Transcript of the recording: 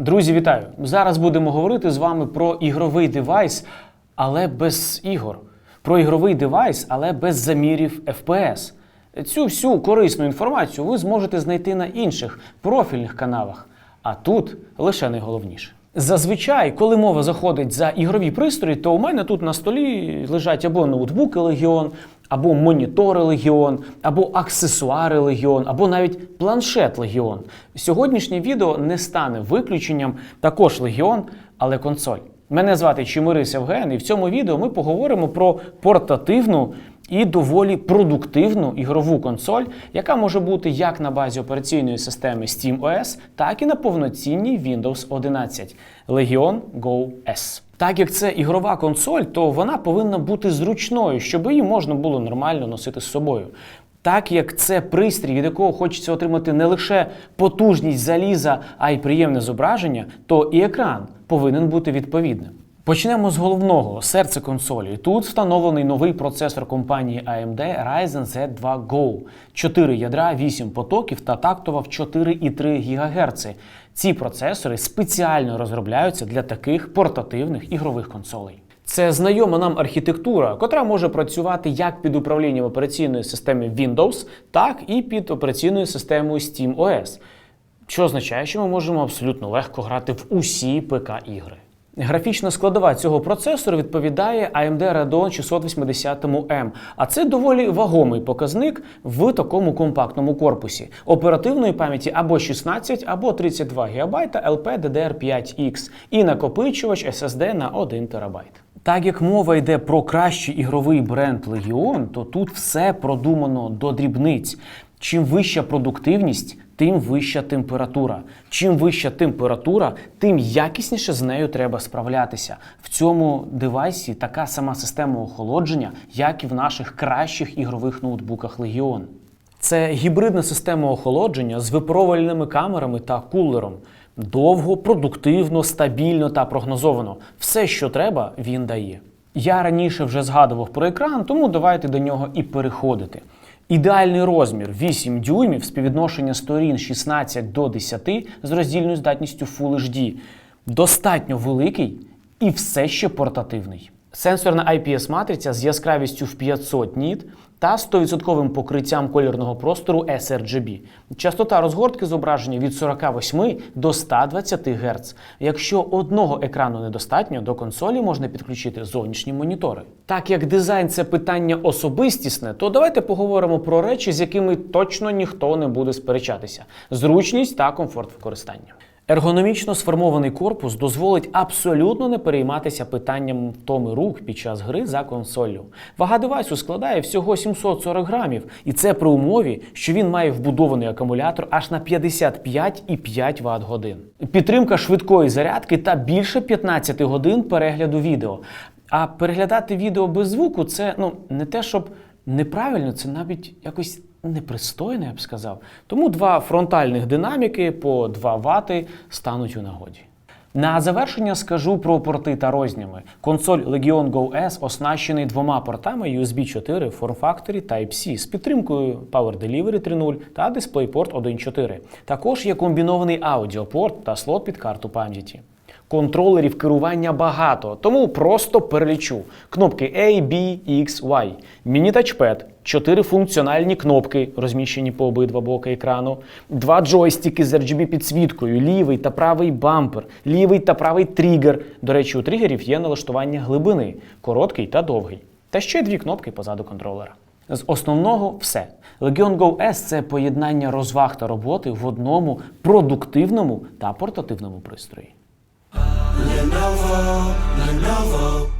Друзі, вітаю! Зараз будемо говорити з вами про ігровий девайс, але без ігор. Про ігровий девайс, але без замірів FPS. Цю всю корисну інформацію ви зможете знайти на інших профільних каналах. А тут лише найголовніше. Зазвичай, коли мова заходить за ігрові пристрої, то у мене тут на столі лежать або ноутбуки Legion, або монітори Legion, або аксесуари Legion, або навіть планшет Legion. Сьогоднішнє відео не стане виключенням також Legion, але консоль. Мене звати Чимирис Евген, і в цьому відео ми поговоримо про портативну і доволі продуктивну ігрову консоль, яка може бути як на базі операційної системи SteamOS, так і на повноцінній Windows 11 Legion Go S. Так як це ігрова консоль, то вона повинна бути зручною, щоб її можна було нормально носити з собою. Так як це пристрій, від якого хочеться отримати не лише потужність заліза, а й приємне зображення, то і екран повинен бути відповідним. Почнемо з головного серця консолі. Тут встановлений новий процесор компанії AMD Ryzen Z2 Go. 4 ядра, 8 потоків та тактова в 4,3 ГГц. Ці процесори спеціально розробляються для таких портативних ігрових консолей. Це знайома нам архітектура, котра може працювати як під управлінням операційної системи Windows, так і під операційною системою SteamOS, що означає, що ми можемо абсолютно легко грати в усі ПК-ігри. Графічна складова цього процесору відповідає AMD Radeon 680M, а це доволі вагомий показник в такому компактному корпусі. Оперативної пам'яті або 16, або 32 ГБ LPDDR5X і накопичувач SSD на 1 ТБ. Так як мова йде про кращий ігровий бренд Legion, то тут все продумано до дрібниць. Чим вища продуктивність, тим вища температура. Чим вища температура, тим якісніше з нею треба справлятися. В цьому девайсі така сама система охолодження, як і в наших кращих ігрових ноутбуках Legion. Це гібридна система охолодження з випаровувальними камерами та кулером. Довго, продуктивно, стабільно та прогнозовано. Все, що треба, він дає. Я раніше вже згадував про екран, тому давайте до нього і переходити. Ідеальний розмір 8 дюймів, співвідношення сторін 16 до 10 з роздільною здатністю Full HD. Достатньо великий і все ще портативний. Сенсорна IPS-матриця з яскравістю в 500 ніт та 100% покриттям кольорного простору sRGB. Частота розгортки зображення від 48 до 120 Гц. Якщо одного екрану недостатньо, до консолі можна підключити зовнішні монітори. Так як дизайн це питання особистісне, то давайте поговоримо про речі, з якими точно ніхто не буде сперечатися: зручність та комфорт використання. Ергономічно сформований корпус дозволить абсолютно не перейматися питанням втоми рук під час гри за консоллю. Вага девайсу складає всього 740 грамів, і це при умові, що він має вбудований акумулятор аж на 55,5 Вт годин. Підтримка швидкої зарядки та більше 15 годин перегляду відео. А переглядати відео без звуку це ну не те, щоб неправильно, це навіть якось непристойно, я б сказав. Тому два фронтальних динаміки по 2 Вт стануть у нагоді. На завершення скажу про порти та рознями. Консоль Legion Go S оснащений двома портами USB 4 в форм-факторі Type-C з підтримкою Power Delivery 3.0 та DisplayPort 1.4. Також є комбінований аудіопорт та слот під карту пам'яті. Контролерів керування багато, тому просто перелічу. Кнопки A, B, X, Y. Міні-тачпед, 4 функціональні кнопки, розміщені по обидва боки екрану, два джойстики з RGB підсвіткою, лівий та правий бампер, лівий та правий тригер. До речі, у тригерів є налаштування глибини, короткий та довгий. Та ще дві кнопки позаду контролера. З основного все. Legion Go S – це поєднання розваг та роботи в одному продуктивному та портативному пристрої. Lenovo, Lenovo.